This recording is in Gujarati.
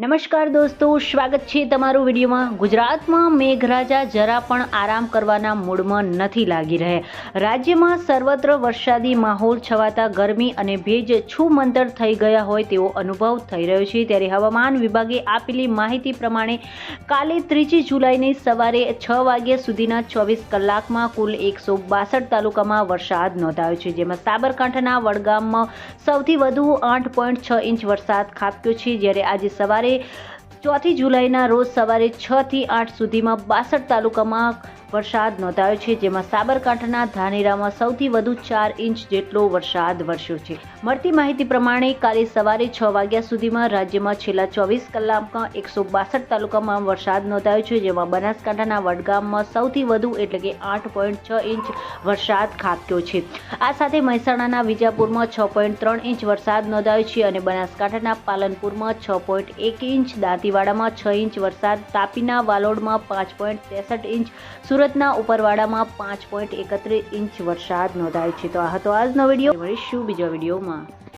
નમસ્કાર દોસ્તો, સ્વાગત છે તમારું વિડીયોમાં. ગુજરાતમાં મેઘરાજા જરા પણ આરામ કરવાના મૂડમાં નથી લાગી રહ્યા રાજ્યમાં સર્વત્ર વરસાદી માહોલ છવાતા ગરમી અને ભેજ છૂમંતર થઈ ગયા હોય તેવો અનુભવ થઈ રહ્યો છે. ત્યારે હવામાન વિભાગે આપેલી માહિતી પ્રમાણે કાલે ત્રીજી જુલાઈની સવારે છ વાગ્યા સુધીના ચોવીસ કલાકમાં કુલ એકસો બાસઠ તાલુકામાં વરસાદ નોંધાયો છે, જેમાં સાબરકાંઠાના વડગામમાં સૌથી વધુ આઠ પોઈન્ટ છ ઇંચ વરસાદ ખાબક્યો છે. જ્યારે આજે સવારે ચોથી જુલાઈના રોજ સવારે છથી આઠ સુધીમાં બાસઠ તાલુકામાં વરસાદ નોંધાયો છે, જેમાં સાબરકાંઠાના ધાનેરામાં સૌથી વધુ ચાર ઇંચ જેટલો વરસાદ વરસ્યો છે. મળતી માહિતી પ્રમાણે, કાલે સવારે છ વાગ્યા સુધીમાં રાજ્યમાં છેલ્લા ચોવીસ કલાકમાં એકસો બાસઠ તાલુકામાં વરસાદ નોંધાયો છે, જેમાં બનાસકાંઠાના વડગામમાં સૌથી વધુ એટલે કે આઠ પોઈન્ટ છ ઇંચ વરસાદ ખાબક્યો છે. આ સાથે મહેસાણાના વિજાપુરમાં છ પોઈન્ટ ત્રણ ઇંચ વરસાદ નોંધાયો છે અને બનાસકાંઠાના પાલનપુરમાં છ પોઈન્ટ એક ઇંચ, દાંતીવાડામાં છ ઇંચ વરસાદ, તાપીના વાલોડમાં પાંચ પોઈન્ટ ત્રેસઠ ઇંચ સુરતના ઉપરવાડામાં પાંચ પોઈન્ટ એકત્રીસ ઇંચ વરસાદ નોંધાય છે. તો આ હતો આજનો વીડિયો. મળીશું બીજા વિડીયોમાં?